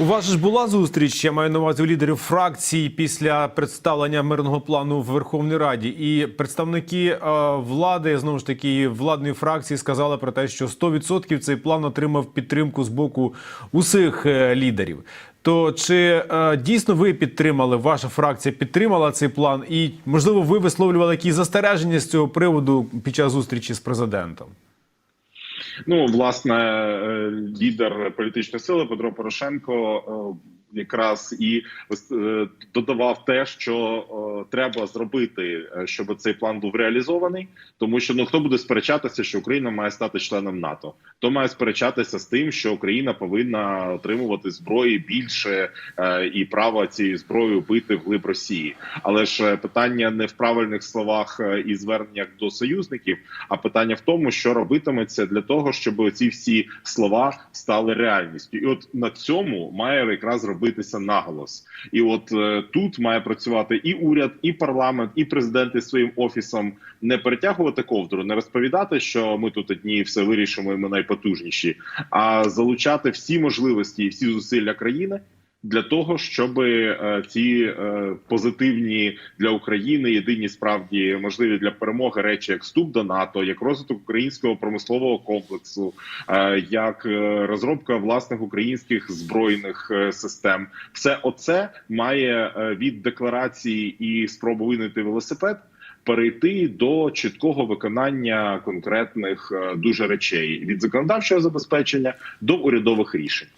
У вас ж була зустріч, я маю на увазі у лідерів фракцій після представлення мирного плану в Верховній Раді. І представники е, влади, знову ж таки, владної фракції сказали про те, що 100% цей план отримав підтримку з боку усіх е, лідерів. То чи е, дійсно ви підтримали, ваша фракція підтримала цей план, і можливо ви висловлювали якісь застереження з цього приводу під час зустрічі з президентом? Ну, власне, е, лідер політичної сили Петро Порошенко е, якраз і е, додавав те, що е, треба зробити, е, щоб цей план був реалізований, тому що ну хто буде сперечатися, що Україна має стати членом НАТО, хто має сперечатися з тим, що Україна повинна отримувати зброї більше і право цією зброєю бити вглиб Росії. Але ж питання не в правильних словах і зверненнях до союзників, а питання в тому, що робитиметься для того, щоб ці всі слова стали реальністю, і от на цьому має якраз робитися наголос. І от е, тут має працювати і уряд, і парламент, і президент із своїм офісом не перетягувати ковдру, не розповідати, що ми тут одні все вирішимо, і ми найпотужніші, а залучати всі можливості і всі зусилля країни. Для того щоб е, ці е, позитивні для України єдині справді можливі для перемоги речі, як вступ до НАТО, як розвиток українського промислового комплексу, е, як розробка власних українських збройних систем, все оце має від декларації і спроби винайти велосипед. Перейти до чіткого виконання конкретних дуже речей від законодавчого забезпечення до урядових рішень.